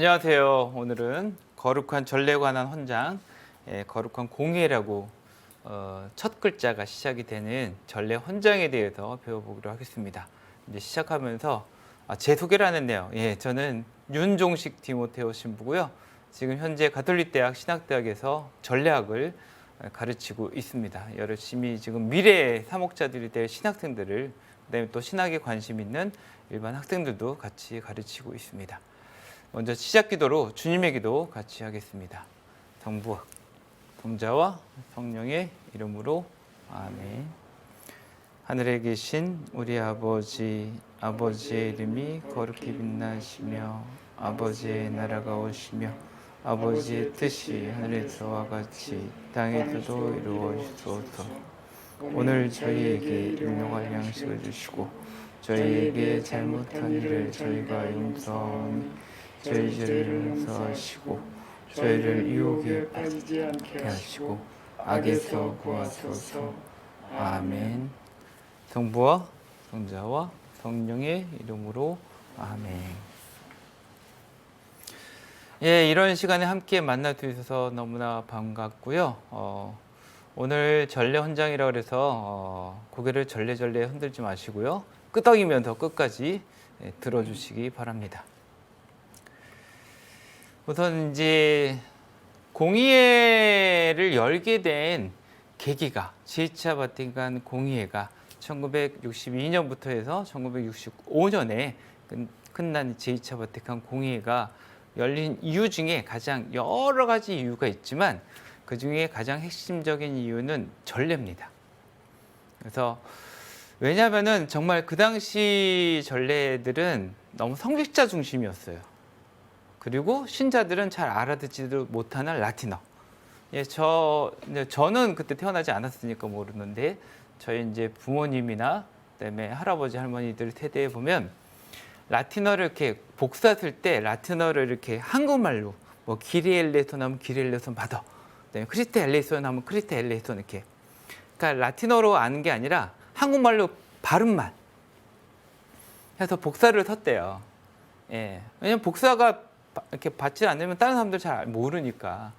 안녕하세요. 오늘은 거룩한 전례에 관한 헌장, 예, 거룩한 공예라고 어, 첫 글자가 시작이 되는 전례 헌장에 대해서 배워보기로 하겠습니다. 이제 시작하면서 아, 제 소개를 안 했네요. 예, 저는 윤종식 디모테오 신부고요. 지금 현재 가톨릭대학 신학대학에서 전례학을 가르치고 있습니다. 열심히 지금 미래의 사목자들이 될 신학생들을 그다음에 또 신학에 관심 있는 일반 학생들도 같이 가르치고 있습니다. 먼저 시작 기도로 주님의 기도 같이 하겠습니다. 성부, 성자와 성령의 이름으로 아멘. 하늘에 계신 우리 아버지, 아버지의 이름이 거룩히 빛나시며 아버지의 나라가 오시며 아버지의 뜻이 하늘에서와 같이 땅에서도 이루어지소서. 오늘 저희에게 일용할 양식을 주시고 저희에게 잘못한 일을 저희가 용서하오니 저희 죄를 용서하시고 저희를 유혹에 빠지지 않게 하시고 악에서 구하소서. 아멘. 성부와 성자와 성령의 이름으로 아멘. 예 이런 시간에 함께 만나 주셔서 너무나 반갑고요. 어, 오늘 전례 헌장이라 그래서 어, 고개를 절레절레 흔들지 마시고요. 끄덕이면서 끝까지 예, 들어주시기 바랍니다. 우선 이제 공의회를 열게 된 계기가 제2차 바티칸 공의회가 1962년부터 해서 1965년에 끝난 제2차 바티칸 공의회가 열린 이유 중에 가장 여러 가지 이유가 있지만 그 중에 가장 핵심적인 이유는 전례입니다. 그래서 왜냐하면은 정말 그 당시 전례들은 너무 성직자 중심이었어요. 그리고 신자들은 잘 알아듣지도 못하는 라틴어. 예, 저 저는 그때 태어나지 않았으니까 모르는데 저희 이제 부모님이나 그다음에 할아버지 할머니들 세대에 보면 라틴어를 이렇게 복사 쓸 때 라틴어를 이렇게 한국말로 뭐 기리엘레손 하면 기리엘레손 받아. 그다음에 크리스테 엘레손 하면 크리스테 엘레손 이렇게. 그러니까 라틴어로 아는 게 아니라 한국말로 발음만 해서 복사를 섰대요. 예. 왜냐면 복사가 바- 이렇게 받지 않으면 다른 사람들 잘 모르니까.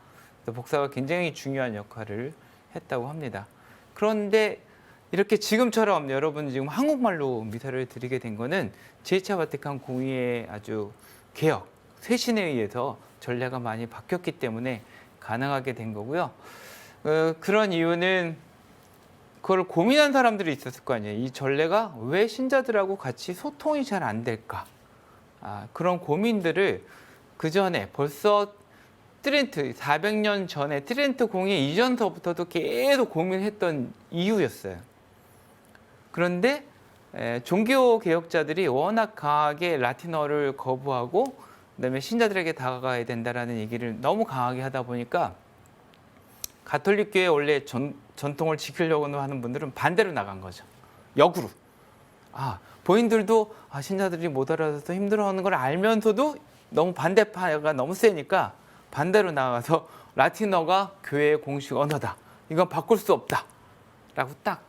복사가 굉장히 중요한 역할을 했다고 합니다. 그런데 이렇게 지금처럼 여러분 지금 한국말로 미사를 드리게 된 거는 제2차 바티칸 공의의 아주 개혁, 쇄신에 의해서 전례가 많이 바뀌었기 때문에 가능하게 된 거고요. 어, 그런 이유는 그걸 고민한 사람들이 있었을 거 아니에요. 이 전례가 왜 신자들하고 같이 소통이 잘 안 될까? 아, 그런 고민들을 그 전에 벌써 트렌트 400년 전에 트렌트 공예 이전서부터도 계속 고민했던 이유였어요. 그런데 에, 종교 개혁자들이 워낙 강하게 라틴어를 거부하고 그다음에 신자들에게 다가가야 된다라는 얘기를 너무 강하게 하다 보니까 가톨릭 교회 원래 전, 전통을 지키려고 하는 분들은 반대로 나간 거죠. 역으로. 아, 본인들도 아, 신자들이 못 알아서 힘들어하는 걸 알면서도 너무 반대파가 너무 세니까 반대로 나가서 라틴어가 교회의 공식 언어다. 이건 바꿀 수 없다. 라고 딱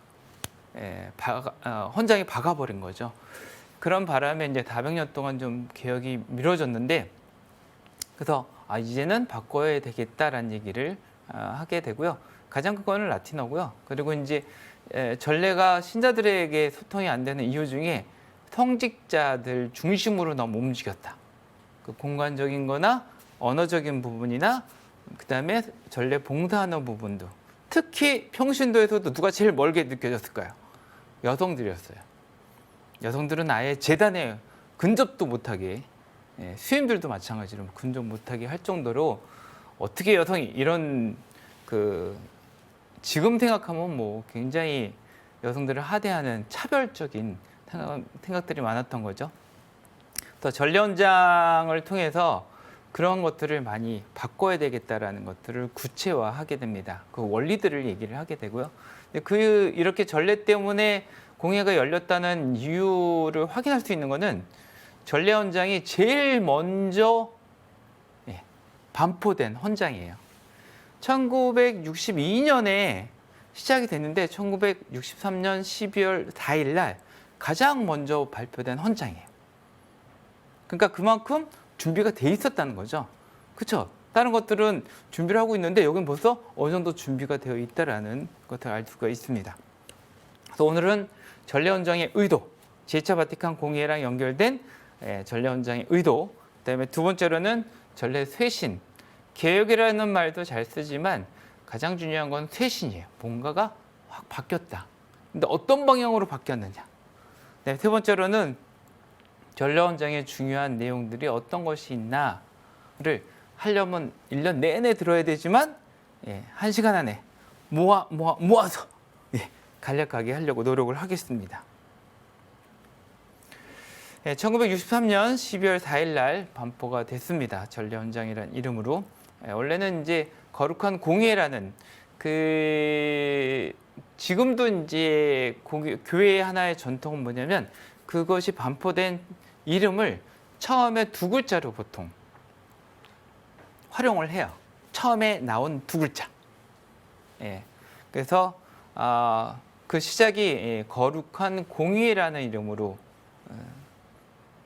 예, 박아, 어, 헌장이 박아버린 거죠. 그런 바람에 이제 400년 동안 좀 개혁이 미뤄졌는데 그래서 아, 이제는 바꿔야 되겠다라는 얘기를 아, 하게 되고요. 가장 큰 거는 라틴어고요. 그리고 이제 에, 전례가 신자들에게 소통이 안 되는 이유 중에 성직자들 중심으로 너무 움직였다. 그 공간적인 거나 언어적인 부분이나 그다음에 전례 봉사하는 부분도 특히 평신도에서도 누가 제일 멀게 느껴졌을까요? 여성들이었어요. 여성들은 아예 재단에 근접도 못하게 예, 수임들도 마찬가지로 근접 못하게 할 정도로 어떻게 여성이 이런 그 지금 생각하면 뭐 굉장히 여성들을 하대하는 차별적인 생각, 생각들이 많았던 거죠. 또 전례원장을 통해서 그런 것들을 많이 바꿔야 되겠다라는 것들을 구체화하게 됩니다. 그 원리들을 얘기를 하게 되고요. 그 이렇게 전례 때문에 공회가 열렸다는 이유를 확인할 수 있는 거는 전례원장이 제일 먼저 예, 반포된 헌장이에요. 1962년에 시작이 됐는데 1963년 12월 4일 날 가장 먼저 발표된 헌장이에요. 그러니까 그만큼 준비가 돼 있었다는 거죠. 그렇죠? 다른 것들은 준비를 하고 있는데 여기는 벌써 어느 정도 준비가 되어 있다라는 것을 알 수가 있습니다. 그래서 오늘은 전례원장의 의도, 제2차 바티칸 공의회랑 연결된 예, 전례원장의 의도, 그다음에 두 번째로는 전례 쇄신, 개혁이라는 말도 잘 쓰지만 가장 중요한 건 쇄신이에요. 뭔가가 확 바뀌었다. 근데 어떤 방향으로 바뀌었느냐. 네, 세 번째로는 전례원장의 중요한 내용들이 어떤 것이 있나를 하려면 1년 내내 들어야 되지만 예, 한 시간 안에 모아 모아 모아서 예, 간략하게 하려고 노력을 하겠습니다. 예, 1963년 12월 4일 날 반포가 됐습니다. 전례원장이라는 이름으로 예, 원래는 이제 거룩한 공예라는 그 지금도 이제 공예- 교회의 하나의 전통은 뭐냐면 그것이 반포된 이름을 처음에 두 글자로 보통 활용을 해요. 처음에 나온 두 글자. 예. 그래서 아, 그 시작이 예, 거룩한 공의라는 이름으로 어,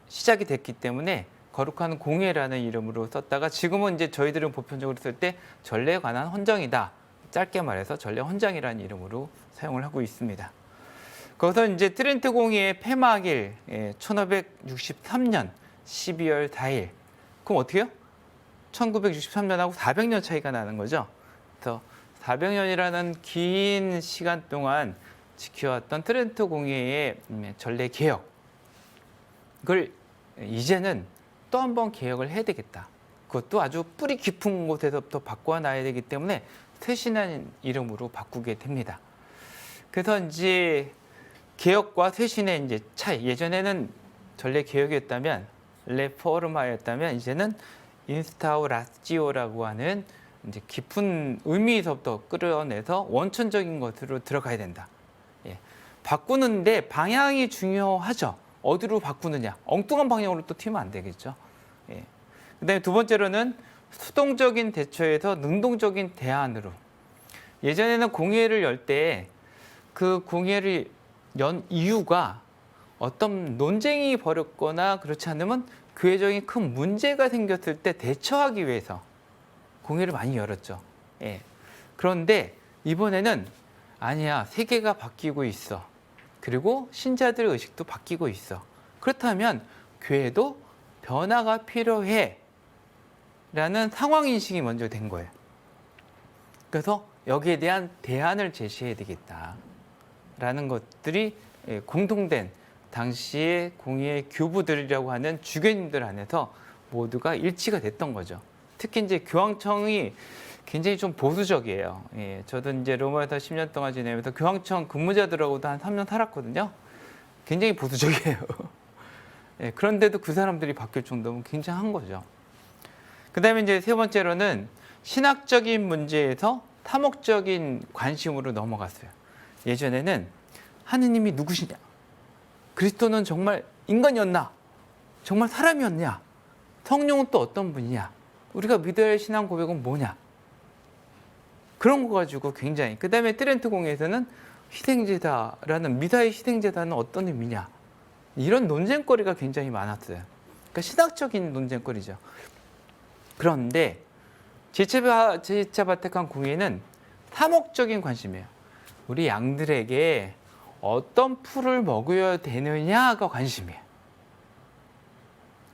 시작이 됐기 때문에 거룩한 공예라는 이름으로 썼다가 지금은 이제 저희들은 보편적으로 쓸 때 전례에 관한 헌정이다. 짧게 말해서 전례 헌정이라는 이름으로 사용을 하고 있습니다. 거기서 이제 트렌트 공의의 폐막일 예, 1563년 12월 4일. 그럼 어떻게 해요? 1963년하고 400년 차이가 나는 거죠. 그래서 400년이라는 긴 시간 동안 지켜왔던 트렌트 공의의 음, 전례 개혁. 그걸 이제는 또 한 번 개혁을 해야 되겠다. 그것도 아주 뿌리 깊은 곳에서부터 바꿔놔야 되기 때문에 쇄신한 이름으로 바꾸게 됩니다. 그래서 이제 개혁과 쇄신의 이제 차이. 예전에는 전례 개혁이었다면 레포르마였다면 이제는 인스타우라지오라고 하는 이제 깊은 의미에서부터 끌어내서 원천적인 것으로 들어가야 된다. 예. 바꾸는데 방향이 중요하죠. 어디로 바꾸느냐. 엉뚱한 방향으로 또 튀면 안 되겠죠. 예. 그다음에 두 번째로는 수동적인 대처에서 능동적인 대안으로. 예전에는 공예를 열 때 그 공예를 연 이유가 어떤 논쟁이 벌였거나 그렇지 않으면 교회적인 큰 문제가 생겼을 때 대처하기 위해서 공예를 많이 열었죠. 예. 그런데 이번에는 아니야 세계가 바뀌고 있어. 그리고 신자들의 의식도 바뀌고 있어. 그렇다면 교회도 변화가 필요해. 라는 상황 인식이 먼저 된 거예요. 그래서 여기에 대한 대안을 제시해야 되겠다. 라는 것들이 예, 공통된 당시의 공의의 교부들이라고 하는 주교님들 안에서 모두가 일치가 됐던 거죠. 특히 이제 교황청이 굉장히 좀 보수적이에요. 예, 저도 이제 로마에서 10년 동안 지내면서 교황청 근무자들하고도 한 3년 살았거든요. 굉장히 보수적이에요. 예, 그런데도 그 사람들이 바뀔 정도면 굉장한 거죠. 그 다음에 이제 세 번째로는 신학적인 문제에서 탐욕적인 관심으로 넘어갔어요. 예전에는 하느님이 누구시냐? 그리스도는 정말 인간이었나? 정말 사람이었냐? 성령은 또 어떤 분이냐? 우리가 믿어야 할 신앙 고백은 뭐냐? 그런 거 가지고 굉장히 그 다음에 트렌트 공회에서는 희생제다라는 미사의 희생제다는 어떤 의미냐? 이런 논쟁거리가 굉장히 많았어요. 그러니까 신학적인 논쟁거리죠. 그런데 제2차, 제2차 바티칸 공회는 탐욕적인 관심이에요. 우리 양들에게 어떤 풀을 먹여야 되느냐가 관심이에요.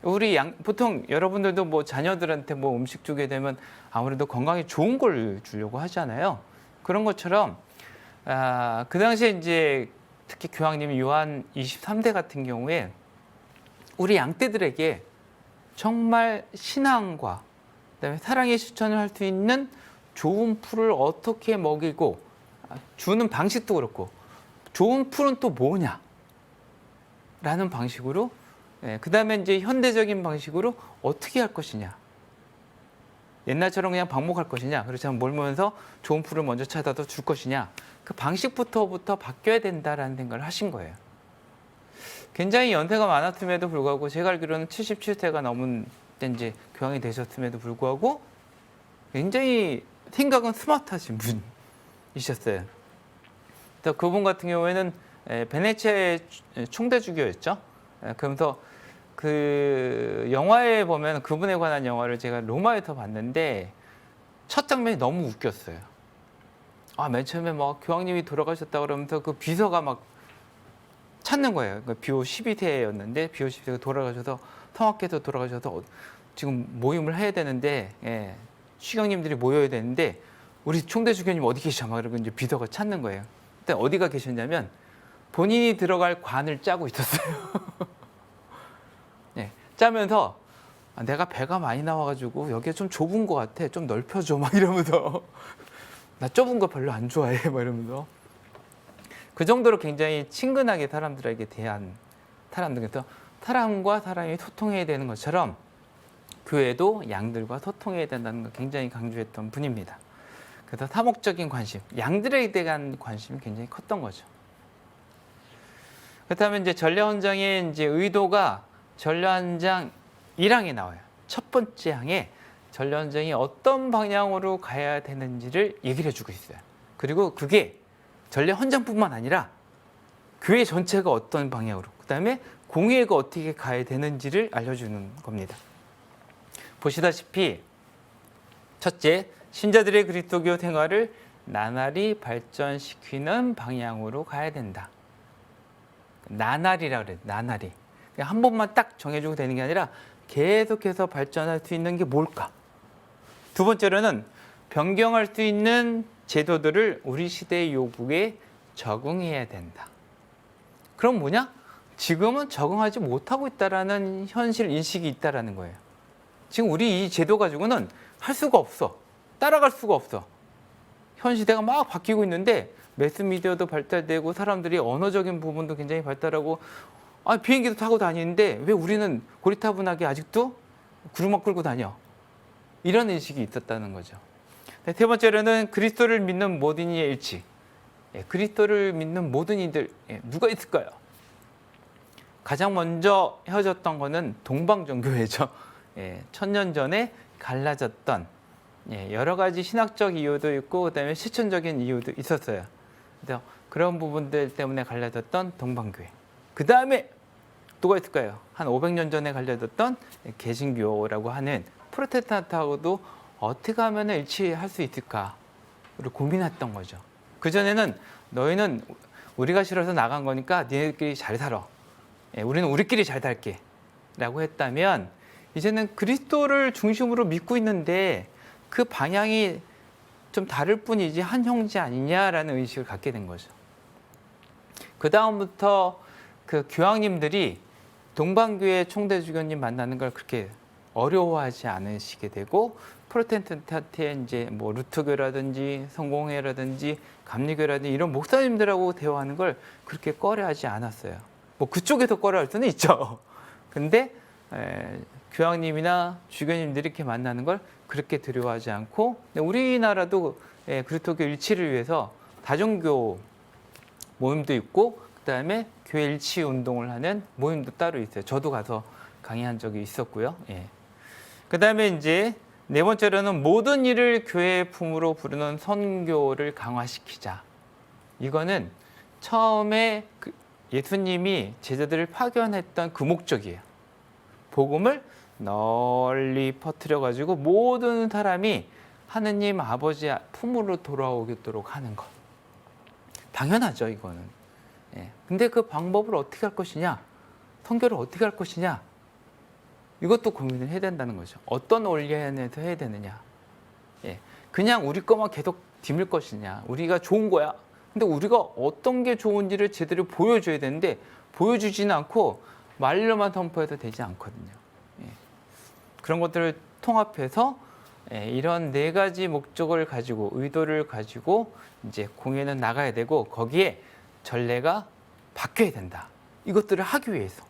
우리 양 보통 여러분들도 뭐 자녀들한테 뭐 음식 주게 되면 아무래도 건강에 좋은 걸 주려고 하잖아요. 그런 것처럼 아, 그 당시에 이제 특히 교황님 요한 23대 같은 경우에 우리 양떼들에게 정말 신앙과 그다음에 사랑의 실천을 할 수 있는 좋은 풀을 어떻게 먹이고 아, 주는 방식도 그렇고 좋은 풀은 또 뭐냐? 라는 방식으로 예, 그다음에 이제 현대적인 방식으로 어떻게 할 것이냐? 옛날처럼 그냥 방목할 것이냐? 그렇지 않으면 몰면서 좋은 풀을 먼저 찾아서 줄 것이냐? 그 방식부터부터 바뀌어야 된다라는 생각을 하신 거예요. 굉장히 연세가 많았음에도 불구하고 제가 알기로는 77세가 넘은 때 이제 교황이 되셨음에도 불구하고 굉장히 생각은 스마트하신 분 이셨어요. 그분 같은 경우에는 에, 베네치아의 총대 주교였죠. 에, 그러면서 그 영화에 보면 그분에 관한 영화를 제가 로마에서 봤는데 첫 장면이 너무 웃겼어요. 아, 맨 처음에 막 교황님이 돌아가셨다 그러면서 그 비서가 막 찾는 거예요. 그러니까 비오 12세였는데 비오 12세가 돌아가셔서 성악께서 돌아가셔서 어, 지금 모임을 해야 되는데 예, 추경님들이 모여야 되는데 우리 총대 주교님 어디 계시죠? 막 그러고 이제 비서가 찾는 거예요. 그때 어디가 계셨냐면 본인이 들어갈 관을 짜고 있었어요. 네, 짜면서 아, 내가 배가 많이 나와가지고 여기가 좀 좁은 것 같아. 좀 넓혀줘. 막 이러면서 나 좁은 거 별로 안 좋아해. 막 이러면서 그 정도로 굉장히 친근하게 사람들에게 대한 사람들에서 사람과 사람이 소통해야 되는 것처럼 교회도 양들과 소통해야 된다는 걸 굉장히 강조했던 분입니다. 그래서 사목적인 관심, 양들에 대한 관심이 굉장히 컸던 거죠. 그렇다면 이제 전례 헌장의 이제 의도가 전례 헌장 1항에 나와요. 첫 번째 항에 전례 헌장이 어떤 방향으로 가야 되는지를 얘기를 해주고 있어요. 그리고 그게 전례 헌장뿐만 아니라 교회 전체가 어떤 방향으로, 그 다음에 공예가 어떻게 가야 되는지를 알려주는 겁니다. 보시다시피 첫째, 신자들의 그리스도교 생활을 나날이 발전시키는 방향으로 가야 된다. 나날이라 그래, 나날이. 한 번만 딱 정해주고 되는 게 아니라 계속해서 발전할 수 있는 게 뭘까? 두 번째로는 변경할 수 있는 제도들을 우리 시대의 요구에 적응해야 된다. 그럼 뭐냐? 지금은 적응하지 못하고 있다라는 현실 인식이 있다라는 거예요. 지금 우리 이 제도 가지고는 할 수가 없어. 따라갈 수가 없어. 현 시대가 막 바뀌고 있는데 매스미디어도 발달되고 사람들이 언어적인 부분도 굉장히 발달하고 아, 비행기도 타고 다니는데 왜 우리는 고리타분하게 아직도 구르막 끌고 다녀? 이런 인식이 있었다는 거죠. 네, 세 번째로는 그리스도를 믿는 모든 이의 일치. 예, 그리스도를 믿는 모든 이들 예, 누가 있을까요? 가장 먼저 헤어졌던 거는 동방종교회죠. 예, 천년 전에 갈라졌던 예, 여러 가지 신학적 이유도 있고 그다음에 실천적인 이유도 있었어요. 그래서 그런 부분들 때문에 갈라졌던 동방교회. 그 다음에 누가 있을까요? 한 500년 전에 갈려졌던 개신교라고 하는 프로테스탄트하고도 어떻게 하면 일치할 수 있을까를 고민했던 거죠. 그 전에는 너희는 우리가 싫어서 나간 거니까 니네들끼리 잘 살아. 예, 우리는 우리끼리 잘 살게. 라고 했다면 이제는 그리스도를 중심으로 믿고 있는데 그 방향이 좀 다를 뿐이지 한 형제 아니냐라는 의식을 갖게 된 거죠. 그 다음부터 그 교황님들이 동방교회 총대주교님 만나는 걸 그렇게 어려워하지 않으시게 되고 프로테스탄트의 이제 뭐 루트교라든지 성공회라든지 감리교라든지 이런 목사님들하고 대화하는 걸 그렇게 꺼려하지 않았어요. 뭐 그쪽에서 꺼려할 수는 있죠. 근데 에, 교황님이나 주교님들이 이렇게 만나는 걸 그렇게 두려워하지 않고 우리나라도 예, 그리스도교 일치를 위해서 다종교 모임도 있고 그다음에 교회 일치 운동을 하는 모임도 따로 있어요. 저도 가서 강의한 적이 있었고요. 예. 그다음에 이제 네 번째로는 모든 일을 교회의 품으로 부르는 선교를 강화시키자. 이거는 처음에 그 예수님이 제자들을 파견했던 그 목적이에요. 복음을 널리 퍼뜨려 가지고 모든 사람이 하느님 아버지 품으로 돌아오도록 하는 것. 당연하죠, 이거는. 예. 근데 그 방법을 어떻게 할 것이냐? 선교를 어떻게 할 것이냐? 이것도 고민을 해야 된다는 거죠. 어떤 원리 안에서 해야 되느냐? 예. 그냥 우리 것만 계속 dim을 것이냐? 우리가 좋은 거야. 근데 우리가 어떤 게 좋은지를 제대로 보여줘야 되는데 보여주지는 않고 말로만 선포해도 되지 않거든요. 예. 그런 것들을 통합해서 예, 이런 네 가지 목적을 가지고 의도를 가지고 이제 공연은 나가야 되고 거기에 전례가 바뀌어야 된다. 이것들을 하기 위해서